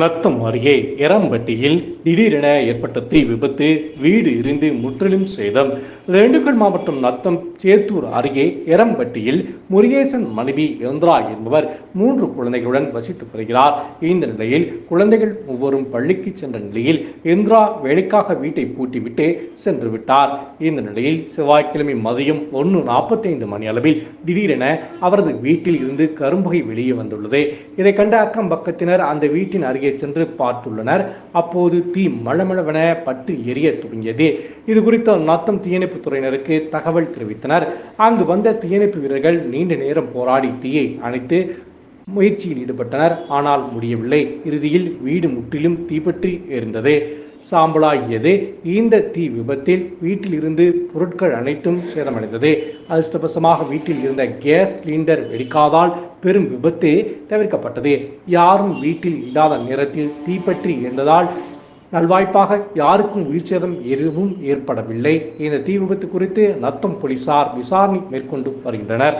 நத்தம் அருகே எரம்பட்டியில் திடீரென ஏற்பட்ட தீ விபத்து வீடு எரிந்து முற்றிலும் சேதம். திண்டுக்கல் மாவட்டம் நத்தம் சேத்தூர் அருகே எரம்பட்டியில் முருகேசன் மனைவி இந்திரா என்பவர் மூன்று குழந்தைகளுடன் வசித்து வருகிறார். இந்த நிலையில் குழந்தைகள் ஒவ்வொரும் பள்ளிக்கு சென்ற நிலையில் இந்திரா வேலைக்காக வீட்டை பூட்டிவிட்டு சென்று விட்டார். இந்த நிலையில் செவ்வாய்க்கிழமை மதியம் ஒன்று நாற்பத்தைந்து மணி அளவில் திடீரென அவரது வீட்டில் இருந்து கரும்புகை வெளியே வந்துள்ளது. இதை கண்ட அக்கம் பக்கத்தினர் அந்த வீட்டின் அருகே சென்று பார்த்துள்ளனர். அப்போது தீ மளமளவென பட்டு எரிய துவங்கியது. இது குறித்து நத்தம் தீயணைப்பு துறையினருக்கு தகவல் தெரிவித்தனர். அங்கு வந்த தீயணைப்பு வீரர்கள் நீண்ட நேரம் போராடி தீயை அணைத்து முயற்சியில் ஈடுபட்டனர். ஆனால் முடியவில்லை. இறுதியில் வீடு முற்றிலும் தீப்பற்றி எரிந்தது. சாம்பலாகியது. இந்த தீ விபத்தில் வீட்டில் இருந்து பொருட்கள் அனைத்தும் சேதமடைந்தது. அதிர்ஷ்டவசமாக வீட்டில் இருந்த கேஸ் சிலிண்டர் வெடிக்காதால் பெரும் விபத்து தவிர்க்கப்பட்டது. யாரும் வீட்டில் இல்லாத நேரத்தில் தீப்பற்றி இருந்ததால் நல்வாய்ப்பாக யாருக்கும் உயிர் சேதம் எதுவும் ஏற்படவில்லை. இந்த தீ விபத்து குறித்து நத்தம் போலீசார் விசாரணை மேற்கொண்டு வருகின்றனர்.